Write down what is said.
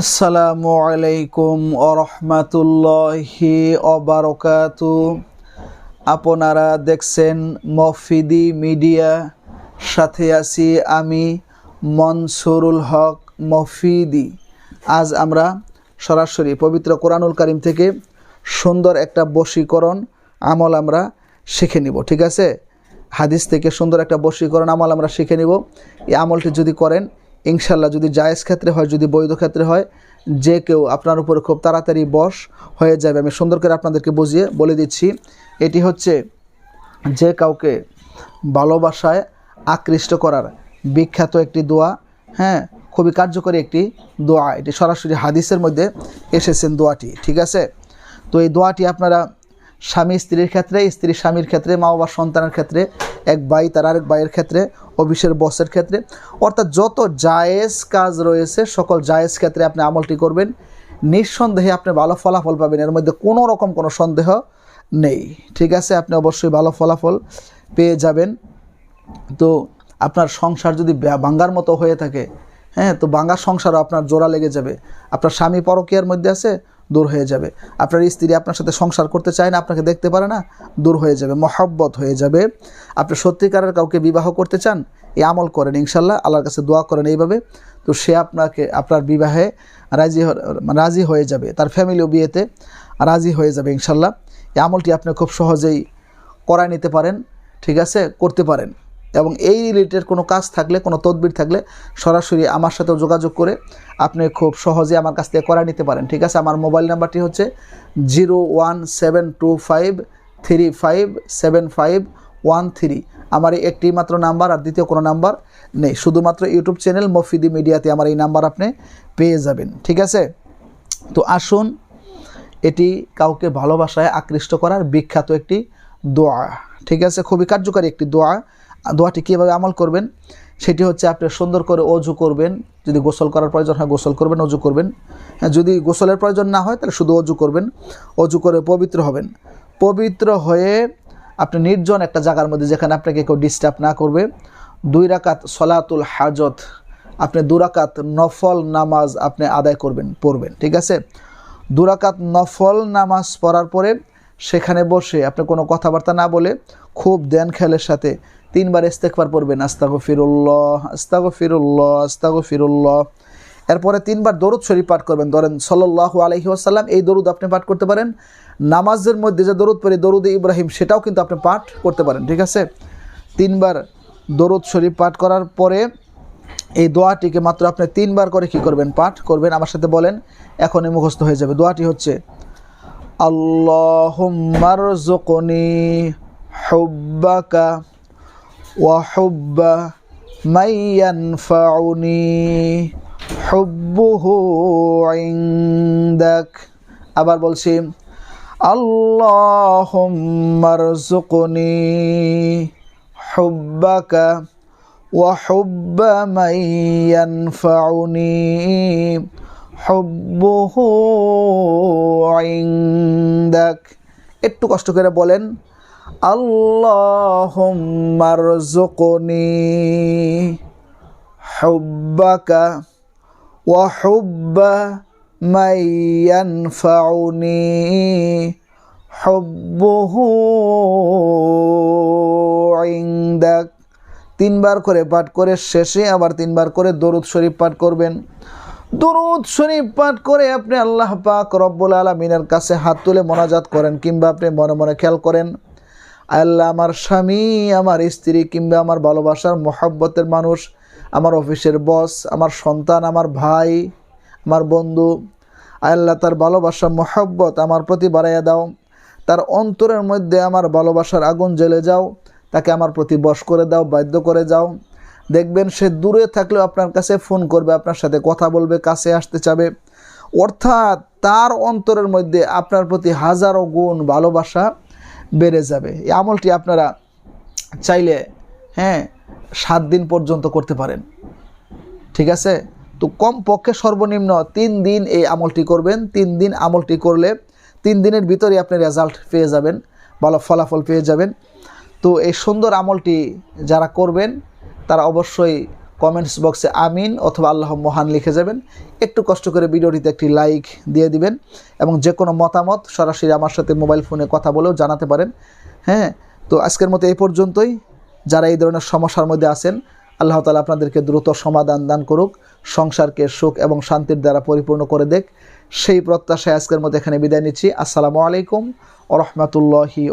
আসসালামু আলাইকুম আরহামাতুল্লাহি অবারকাতু আপনারা দেখছেন মফিদি মিডিয়া, সাথে আছি আমি মনসুরুল হক মফিদি। আজ আমরা সরাসরি পবিত্র কোরআনুল কারিম থেকে সুন্দর একটা বশীকরণ আমল আমরা শিখে নিব, ঠিক আছে? হাদিস থেকে সুন্দর একটা বশীকরণ আমল আমরা শিখে নিব। এই আমলটি যদি করেন ইনশাল্লাহ যদি জায়েজ ক্ষেত্রে হয়, যদি বৈধ ক্ষেত্রে হয়, যে কেউ আপনার উপরে খুব তাড়াতাড়ি বশ হয়ে যাবে। আমি সুন্দর করে আপনাদেরকে বুঝিয়ে বলে দিচ্ছি, এটি হচ্ছে যে কাউকে ভালোবাসায় আকৃষ্ট করার বিখ্যাত একটি দোয়া। হ্যাঁ খুবই কার্যকরী একটি দোয়া। এটি সরাসরি হাদিসের মধ্যে এসেছেন দোয়াটি, ঠিক আছে? তো এই দোয়াটি আপনারা স্বামী স্ত্রীর ক্ষেত্রে, স্ত্রী স্বামীর ক্ষেত্রে, মা বাবার সন্তানের ক্ষেত্রে, এক ভাই তার আরেক ভাইয়ের ক্ষেত্রে, অফিসের বসের ক্ষেত্রে। অর্থাৎ যত জায়েজ কাজ রয়েছে, সকল জায়েজ ক্ষেত্রে আপনি আমলটি করবেন। নিঃসন্দেহে আপনি ভালো ফলাফল পাবেন, এর মধ্যে কোনো রকম কোনো সন্দেহ নেই। ঠিক আছে, আপনি অবশ্যই ভালো ফলাফল পেয়ে যাবেন। তো আপনার সংসার যদি ভাঙ্গার মতো হয়ে থাকে হ্যাঁ তো ভাঙ্গার সংসারও আপনার জোড়া লেগে যাবে। আপনার স্বামী পরকীয়ার মধ্যে আছে দূর হয়ে যাবে। আপনার স্ত্রী আপনার সাথে সংসার করতে চায় না, আপনাকে দেখতে পারে না, দূর হয়ে যাবে, মহব্বত হয়ে যাবে। আপনি সত্যিকারের কাউকে বিবাহ করতে চান, এই আমল করেন ইনশাল্লাহ আল্লাহর কাছে দোয়া করেন এইভাবে। তো সে আপনাকে, আপনার বিবাহে রাজি হ- রাজি হয়ে যাবে, তার ফ্যামিলিও বিয়েতে রাজি হয়ে যাবে ইনশাল্লাহ এই আমলটি আপনি খুব সহজেই করায় নিতে পারেন, ঠিক আছে? করতে পারেন। এবং এই রিলেটেড কোনো কাজ থাকলে, কোনো তদবির থাকলে সরাসরি আমার সাথেও যোগাযোগ করে আপনি খুব সহজে আমার কাছ থেকে করায় নিতে পারেন। ঠিক আছে? আমার মোবাইল নাম্বারটি হচ্ছে zero one seven two five three five seven five one three. আমার এই একটি মাত্র নাম্বার আর দ্বিতীয় কোনো নাম্বার নেই। শুধুমাত্র ইউটিউব চ্যানেল মফিদি মিডিয়াতে আমার এই নাম্বার আপনি পেয়ে যাবেন। ঠিক আছে? তো আসুন, এটি কাউকে ভালোবাসায় আকৃষ্ট করার বিখ্যাত একটি দোয়া। ঠিক আছে? খুবই কার্যকারী একটি দোয়া। দোয়াটি কীভাবে আমল করবেন সেটি হচ্ছে আপনি সুন্দর করে অজু করবেন যদি গোসল করার প্রয়োজন হয় গোসল করবেন অজু করবেন। হ্যাঁ, যদি গোসলের প্রয়োজন না হয় তাহলে শুধু অজু করবেন অজু করে পবিত্র হবেন। পবিত্র হয়ে আপনি নির্জন একটা জায়গার মধ্যে যেখানে আপনাকে কেউ ডিস্টার্ব না করবে দুই রাকাত সলাতুল হাজত আপনি দুরাকাত নফল নামাজ আপনি আদায় করবেন পড়বেন ঠিক আছে? দুরাকাত নফল নামাজ পড়ার পরে সেখানে বসে আপনি কোনো কথাবার্তা না বলে খুব দেন খেয়ালের সাথে তিনবার ইস্তেকবার পড়বেন আস্তাগো ফিরুল্লাহ আস্তাগো ফিরুল্লাহ আস্তাগো ফিরুল্লাহ এরপরে তিনবার দরুদ শরীফ পাঠ করবেন। ধরেন সল্লাহ আলহি আসাল্লাম এই দরুদ আপনি পাঠ করতে পারেন। নামাজের মধ্যে যে দরুদ পড়ি, দরুদ ইব্রাহিম, সেটাও কিন্তু আপনি পাঠ করতে পারেন, ঠিক আছে? তিনবার দরুদ শরীফ পাঠ করার পরে এই দোয়াটিকে মাত্র আপনি তিনবার করে কি করবেন? পাঠ করবেন। আমার সাথে বলেন, এখনই মুখস্থ হয়ে যাবে। দোয়াটি হচ্ছে আল্লাহুম্মারজুকনি হুব্বাকা ওয়া হুব্বা মাইয়ানফাউনি হুব্বুহু ইনদাক আবার বলছি আল্লাহুম্মারজুকনি হুব্বাকা وحب من ينفعني حبه عندك একটু কষ্ট করে বলেন আল্লাহুম্মারজুকনি হুব্বাকা ওয়া হুব্বা من ينفعني حبه عندك তিনবার করে পাঠ করে শেষে আবার তিনবার করে দরুদ শরীফ পাঠ করবেন দরুদ শরীফ পাঠ করে আপনি আল্লাহ পাক রব্বুল আলমিনের কাছে হাত তুলে মোনাজাত করেন কিংবা আপনি মনে মনে খেয়াল করেন আল্লাহ আমার স্বামী, আমার স্ত্রী কিংবা আমার ভালোবাসার মহাব্বতের মানুষ, আমার অফিসের বস আমার সন্তান, আমার ভাই, আমার বন্ধু, আল্লাহ তার ভালোবাসা, মহাব্বত আমার প্রতি বাড়াইয়া দাও। তার অন্তরের মধ্যে আমার ভালোবাসার আগুন জ্বেলে যাও। তাকে আমার প্রতি বশ করে দাও, বাধ্য করে যাও। দেখবেন সে দূরে থাকলেও আপনার কাছে ফোন করবে, আপনার সাথে কথা বলবে, কাছে আসতে চাবে। অর্থাৎ তার অন্তরের মধ্যে আপনার প্রতি হাজারো গুণ ভালোবাসা বেড়ে যাবে। এই আমলটি আপনারা চাইলে হ্যাঁ সাত দিন পর্যন্ত করতে পারেন। ঠিক আছে? তো কম পক্ষে সর্বনিম্ন তিন দিন এই আমলটি করবেন। তিন দিন আমলটি করলে তিন দিনের ভিতরে আপনি রেজাল্ট পেয়ে যাবেন, ভালো ফলাফল পেয়ে যাবেন। তো এই সুন্দর আমলটি যারা করবেন, তারা অবশ্যই কমেন্টস বক্সে আমিন অথবা আল্লাহ মহান লিখে যাবেন। একটু কষ্ট করে ভিডিওটিতে একটি লাইক দিয়ে দিবেন এবং যে কোনো মতামত সরাসরি আমার সাথে মোবাইল ফোনে কথা বলেও জানাতে পারেন। হ্যাঁ তো আজকের মতো এই পর্যন্তই। যারা এই ধরনের সমস্যার মধ্যে আছেন, আল্লাহ তালা আপনাদেরকে দ্রুত সমাধান দান করুক, সংসারকে সুখ এবং শান্তির দ্বারা পরিপূর্ণ করে দেখ সেই প্রত্যাশায় আজকের মতো এখানে বিদায় নিচ্ছি। আসসালামু আলাইকুম ও রহমতুল্লাহি